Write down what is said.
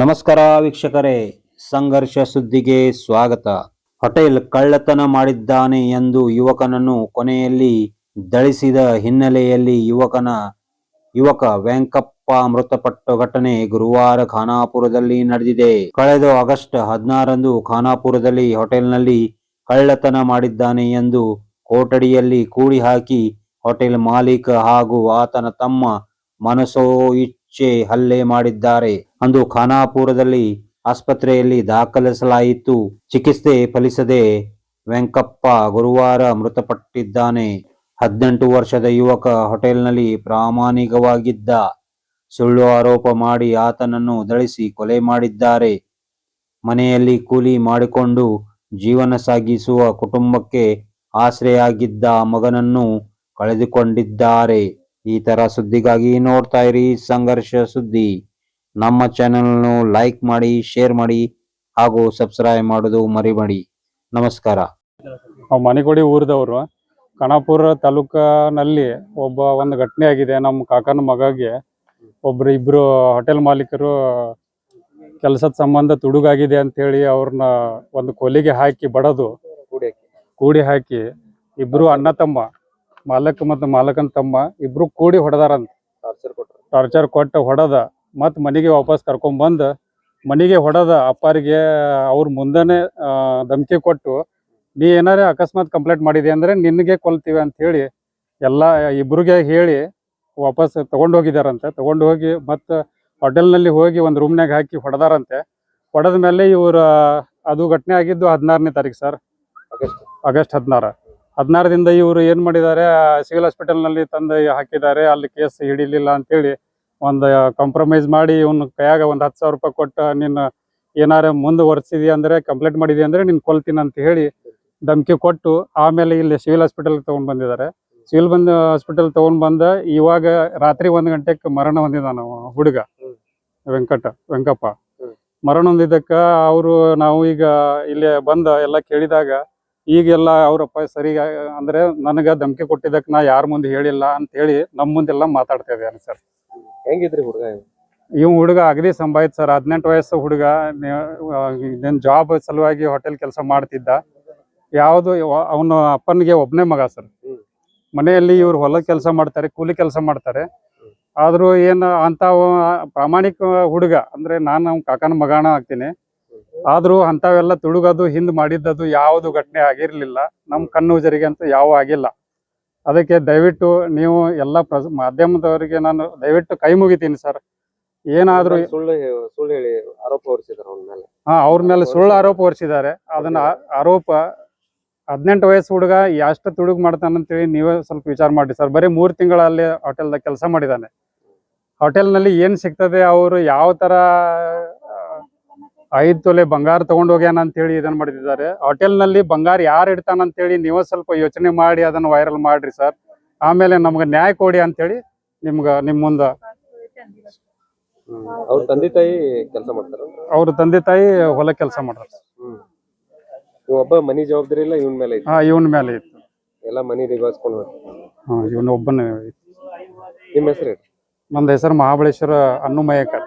ನಮಸ್ಕಾರ ವೀಕ್ಷಕರೇ, ಸಂಘರ್ಷ ಸುದ್ದಿಗೆ ಸ್ವಾಗತ. ಹೋಟೆಲ್ ಕಳ್ಳತನ ಮಾಡಿದ್ದಾನೆ ಎಂದು ಯುವಕನನ್ನು ಕೊನೆಯಲ್ಲಿ ದಳಿಸಿದ ಹಿನ್ನೆಲೆಯಲ್ಲಿ ಯುವಕನ ಯುವಕ ವೆಂಕಪ್ಪ ಮೃತಪಟ್ಟ ಘಟನೆ ಗುರುವಾರ ಖಾನಾಪುರದಲ್ಲಿ ನಡೆದಿದೆ. ಕಳೆದ ಆಗಸ್ಟ್ ಹದಿನಾರಂದು ಖಾನಾಪುರದಲ್ಲಿ ಹೋಟೆಲ್ನಲ್ಲಿ ಕಳ್ಳತನ ಮಾಡಿದ್ದಾನೆ ಎಂದು ಕೋಟಡಿಯಲ್ಲಿ ಕೂಡಿ ಹಾಕಿ ಹೋಟೆಲ್ ಮಾಲೀಕ ಹಾಗೂ ಆತನ ತಮ್ಮ ಮನಸೋ ಇಚ್ಛೆ ಹಲ್ಲೆ ಮಾಡಿದ್ದಾರೆ ಅಂದು ಖಾನಾಪುರದಲ್ಲಿ ಆಸ್ಪತ್ರೆಯಲ್ಲಿ ದಾಖಲಿಸಲಾಯಿತು. ಚಿಕಿತ್ಸೆ ಫಲಿಸದೆ ವೆಂಕಪ್ಪ ಗುರುವಾರ ಮೃತಪಟ್ಟಿದ್ದಾನೆ. ಹದಿನೆಂಟು ವರ್ಷದ ಯುವಕ ಹೋಟೆಲ್ನಲ್ಲಿ ಪ್ರಾಮಾಣಿಕವಾಗಿದ್ದ ಸುಳ್ಳು ಆರೋಪ ಮಾಡಿ ಆತನನ್ನು ದಳಿಸಿ ಕೊಲೆ ಮಾಡಿದ್ದಾರೆ. ಮನೆಯಲ್ಲಿ ಕೂಲಿ ಮಾಡಿಕೊಂಡು ಜೀವನ ಸಾಗಿಸುವ ಕುಟುಂಬಕ್ಕೆ ಆಶ್ರಯಾಗಿದ್ದ ಮಗನನ್ನು ಕಳೆದುಕೊಂಡಿದ್ದಾರೆ. ಈ ತರ ಸುದ್ದಿಗಾಗಿ ನೋಡ್ತಾ ಇರಿ ಸಂಘರ್ಷ ಸುದ್ದಿ. ನಮ್ಮ ಚಾನೆಲ್ನು ಲೈಕ್ ಮಾಡಿ ಶೇರ್ ಮಾಡಿ ಹಾಗೂ ಸಬ್ಸ್ಕ್ರೈಬ್ ಮಾಡೋದು ಮರಿಬೇಡಿ. ನಮಸ್ಕಾರ. ನಾವು ಮನೆಗುಡಿ ಊರದವರು. ಕಣಾಪುರ ತಾಲೂಕಿನಲ್ಲಿ ಒಬ್ಬ ಒಂದು ಘಟನೆ ಆಗಿದೆ. ನಮ್ಮ ಕಾಕನ ಮಗಗೆ ಒಬ್ರು ಇಬ್ರು ಹೋಟೆಲ್ ಮಾಲೀಕರು ಕೆಲಸದ ಸಂಬಂಧ ತುಡುಗಾಗಿದೆ ಅಂತ ಹೇಳಿ ಅವ್ರನ್ನ ಒಂದು ಕೊಲೆಗೆ ಹಾಕಿ ಬಡದು. ಕೂಡಿ ಹಾಕಿ ಇಬ್ರು ಅಣ್ಣ ತಮ್ಮ. ಮಾಲಕ ಮತ್ತು ಮಾಲಕನ ತಮ್ಮ ಇಬ್ರು ಕೂಡಿ ಹೊಡೆದಾರಂತ. ಟಾರ್ಚರ್ ಕೊಟ್ಟು ಹೊಡೆದ ಮತ್ ಮನೆಗೆ ವಾಪಸ್ ಕರ್ಕೊಂಡ್ ಬಂದ್. ಮನೆಗೆ ಹೊಡೆದ ಅಪ್ಪಾರಿಗೆ ಅವ್ರ ಮುಂದೆನೇ ಧಮಕಿ ಕೊಟ್ಟು ನೀ ಏನಾರ ಅಕಸ್ಮಾತ್ ಕಂಪ್ಲೇಂಟ್ ಮಾಡಿದೆ ಅಂದ್ರೆ ನಿನಗೆ ಕೊಲ್ತೀವಿ ಅಂತ ಹೇಳಿ ಎಲ್ಲ ಇಬ್ರಿಗೆ ಹೇಳಿ ವಾಪಸ್ ತಗೊಂಡ್ ಹೋಗಿದಾರಂತೆ. ತಗೊಂಡು ಹೋಗಿ ಮತ್ತೆ ಹೋಟೆಲ್ನಲ್ಲಿ ಹೋಗಿ ಒಂದು ರೂಮ್ನಾಗ ಹಾಕಿ ಹೊಡೆದಾರಂತೆ. ಹೊಡೆದ ಮೇಲೆ ಇವ್ರ ಅದು ಘಟನೆ ಆಗಿದ್ದು ಹದಿನಾರನೇ ತಾರೀಕು ಸರ್. ಆಗಸ್ಟ್ ಹದಿನಾರು. ಹದಿನಾರದಿಂದ ಇವರು ಏನ್ ಮಾಡಿದ್ದಾರೆ ಸಿವಿಲ್ ಹಾಸ್ಪಿಟಲ್ನಲ್ಲಿ ತಂದು ಹಾಕಿದ್ದಾರೆ ಅಲ್ಲಿ ಕೇಸ್ ಹಿಡಿಲಿಲ್ಲ ಅಂತೇಳಿ ಒಂದು ಕಾಂಪ್ರಮೈಸ್ ಮಾಡಿ ಇವ್ನ ಕೈಯಾಗ ಒಂದು ಹತ್ತು ಸಾವಿರ ರೂಪಾಯಿ ಕೊಟ್ಟು ನೀನು ಏನಾರ ಮುಂದುವರೆಸಿದಿ ಅಂದ್ರೆ ಕಂಪ್ಲೇಂಟ್ ಮಾಡಿದಿ ಅಂದ್ರೆ ನೀನು ಕೊಲ್ತೀನಿ ಅಂತ ಹೇಳಿ ಧಮಕಿ ಕೊಟ್ಟು ಆಮೇಲೆ ಇಲ್ಲಿ ಸಿವಿಲ್ ಹಾಸ್ಪಿಟಲ್ ತಗೊಂಡ್ ಬಂದಿದ್ದಾರೆ. ಸಿವಿಲ್ ಬಂದ ಹಾಸ್ಪಿಟಲ್ ತಗೊಂಡ್ ಬಂದ ಇವಾಗ ರಾತ್ರಿ ಒಂದ್ ಗಂಟೆಗೆ ಮರಣ ಹೊಂದಿದಾನ ಅವ ಹುಡುಗ ವೆಂಕಟ ವೆಂಕಪ್ಪ. ಮರಣ ಹೊಂದಿದ್ದಕ್ಕ ಅವರು ನಾವು ಈಗ ಇಲ್ಲಿ ಬಂದ ಎಲ್ಲ ಕೇಳಿದಾಗ ಈಗೆಲ್ಲ ಅವರಪ್ಪ ಸರಿಗ ಅಂದ್ರೆ ನನಗ ಧಮಕಿ ಕೊಟ್ಟಿದ್ದಕ್ಕೆ ನಾ ಯಾರ ಮುಂದೆ ಹೇಳಿಲ್ಲ ಅಂತ ಹೇಳಿ ನಮ್ಮ ಮುಂದೆಲ್ಲ ಮಾತಾಡ್ತಾ ಇದ್ದಾನೆ ಸರ್. ಹೆಂಗಿದ್ರಿ ಹುಡುಗ ಇವ್ ಹುಡುಗ ಅಗದಿ ಸಂಭಾಯ್ತು ಸರ್. ಹದಿನೆಂಟು ವಯಸ್ಸು ಹುಡುಗ. ಜಾಬ್ ಸಲುವಾಗಿ ಹೋಟೆಲ್ ಕೆಲಸ ಮಾಡ್ತಿದ್ದ. ಯಾವುದು ಅವನ ಅಪ್ಪನಿಗೆ ಒಬ್ಬನೇ ಮಗ ಸರ್. ಮನೆಯಲ್ಲಿ ಇವ್ರು ಹೊಲ ಕೆಲಸ ಮಾಡ್ತಾರೆ ಕೂಲಿ ಕೆಲಸ ಮಾಡ್ತಾರೆ. ಆದ್ರೂ ಏನ್ ಅಂತ ಪ್ರಾಮಾಣಿಕ ಹುಡುಗ ಅಂದ್ರೆ ನಾನು ಕಾಕನ ಮಗಾಣ ಆಗ್ತೀನಿ. ಆದ್ರೂ ಅಂತವೆಲ್ಲ ತುಳುಗದು ಹಿಂದ್ ಮಾಡಿದ್ದದು ಯಾವುದು ಘಟನೆ ಆಗಿರ್ಲಿಲ್ಲ. ನಮ್ ಕಣ್ಣುಜರಿಗೆ ಅಂತೂ ಯಾವ ಆಗಿಲ್ಲ. ಅದಕ್ಕೆ ದಯವಿಟ್ಟು ನೀವು ಎಲ್ಲ ಪ್ರ- ಮಾಧ್ಯಮದವರಿಗೆ ನಾನು ದಯವಿಟ್ಟು ಕೈ ಮುಗಿತೀನಿ ಸರ್. ಏನಾದ್ರೂ ಸುಳ್ಳು ಸುಳ್ಳು ಹೇಳಿ ಆರೋಪ ಹೊರಿಸಿದಾರ ಅವನ ಮೇಲೆ. ಹಾ ಅವ್ರ ಮೇಲೆ ಸುಳ್ಳು ಆರೋಪ ಹೊರಿಸಿದ್ದಾರೆ. ಅದನ್ನ ಆರೋಪ ಹದಿನೆಂಟು ವಯಸ್ಸು ಹುಡುಗ ಎಷ್ಟು ತುಡುಗ್ ಮಾಡ್ತಾನಂತೇಳಿ ನೀವೇ ಸ್ವಲ್ಪ ವಿಚಾರ ಮಾಡಿ ಸರ್. ಬರೀ ಮೂರ್ ತಿಂಗಳಲ್ಲಿ ಹೋಟೆಲ್ದಾಗ ಕೆಲಸ ಮಾಡಿದ್ದಾನೆ. ಹೋಟೆಲ್ನಲ್ಲಿ ಏನ್ ಸಿಗ್ತದೆ ಅವರು ಯಾವ ತರ ಆ, ಐದ್ ತೊಲೆ ಬಂಗಾರ ತಗೊಂಡ್ ಹೋಗ್ಯಾನ ಅಂತೇಳಿ ಇದನ್ನ ಮಾಡಿದ್ದಾರೆ ಹೋಟೆಲ್ನಲ್ಲಿ ಬಂಗಾರ ಯಾರು ಹೇಳಿ ನೀವು ಸ್ವಲ್ಪ ಯೋಚನೆ ಮಾಡಿ ಅದನ್ನ ವೈರಲ್ ಮಾಡ್ರಿ ಸರ್ ಆಮೇಲೆ ನಮ್ಗೆ ನ್ಯಾಯ ಕೊಡಿ ಅಂತ ಹೇಳಿ ನಿಮ್ಗ ನಿಮ್ ಮುಂದ. ಅವ್ರ ತಂದೆ ತಾಯಿ ಕೆಲಸ ಮಾಡ್ತಾರ? ಅವ್ರ ತಂದೆ ತಾಯಿ ಹೊಲ ಕೆಲಸ ಮಾಡ್ತಾರೆ ಒಬ್ಬ ಮನಿ ಜವಾಬ್ದಾರಿ ಇಲ್ಲ ಇವನ್ ಮೇಲೆ ಹಾ ಇವನ್ ಮೇಲೆ ಇತ್ತು ಎಲ್ಲ ಮನಿ ನಿಭಾಯಿಸ್ಕೊಂಡು ಹಾ ಇವನ್ ಒಬ್ಬನ ನಿಮ್ಮ ಹೆಸರು ನಮ್ದು ಹೆಸರು ಮಹಾಬಳೇಶ್ವರ ಅನ್ನುಮಯಕರ್